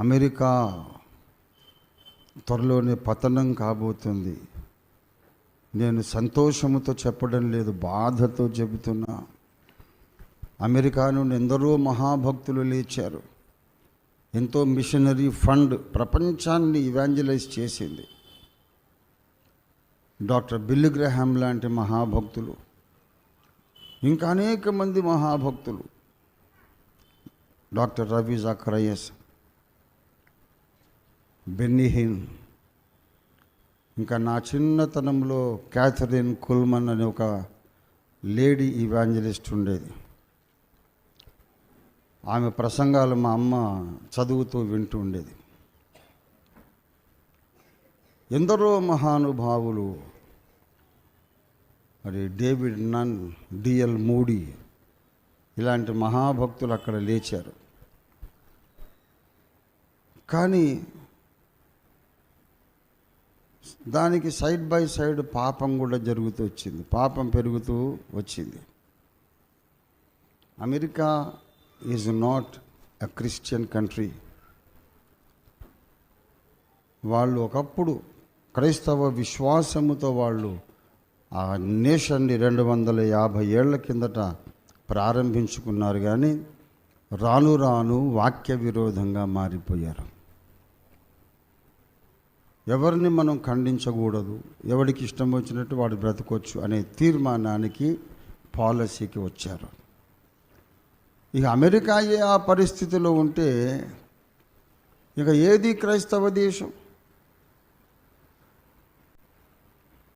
America త్వరలోనే పతనం కాబోతుంది. నేను సంతోషముతో చెప్పడం లేదు బాధతో చెబుతున్నా. అమెరికా నుండి ఎందరో మహాభక్తులు లేచారు. ఎంతో మిషనరీ ఫండ్ ప్రపంచాన్ని ఇవాంజలైజ్ చేసింది. డాక్టర్ బిల్లు గ్రహాం లాంటి మహాభక్తులు ఇంకా అనేక మంది మహాభక్తులు. Doctor Ravi Zacharias Benny Hinn. ఇంకా నా చిన్నతనంలో క్యాథరిన్ కుల్మన్ అనే ఒక లేడీ ఇవాంజలిస్ట్ ఉండేది. ఆమె ప్రసంగాలు మా అమ్మ చదువుతూ వింటూ ఉండేది. ఎందరో మహానుభావులు మరి డేవిడ్ నన్ డిఎల్ మూడీ ఇలాంటి మహాభక్తులు అక్కడ లేచారు. కానీ దానికి సైడ్ బై సైడ్ పాపం కూడా జరుగుతూ వచ్చింది. పాపం పెరుగుతూ వచ్చింది. America is not a Christian country వాళ్ళు ఒకప్పుడు క్రైస్తవ విశ్వాసముతో వాళ్ళు ఆ నేషన్ని రెండు వందల యాభై ఏళ్ళ కిందట ప్రారంభించుకున్నారు కానీ రాను రాను వాక్య విరోధంగా మారిపోయారు. ఎవరిని మనం ఖండించకూడదు ఎవరికి ఇష్టం వచ్చినట్టు వాడు బ్రతకొచ్చు అనే తీర్మానానికి పాలసీకి వచ్చారు. ఇక అమెరికాయే ఆ పరిస్థితిలో ఉంటే ఇక ఏది క్రైస్తవ దేశం?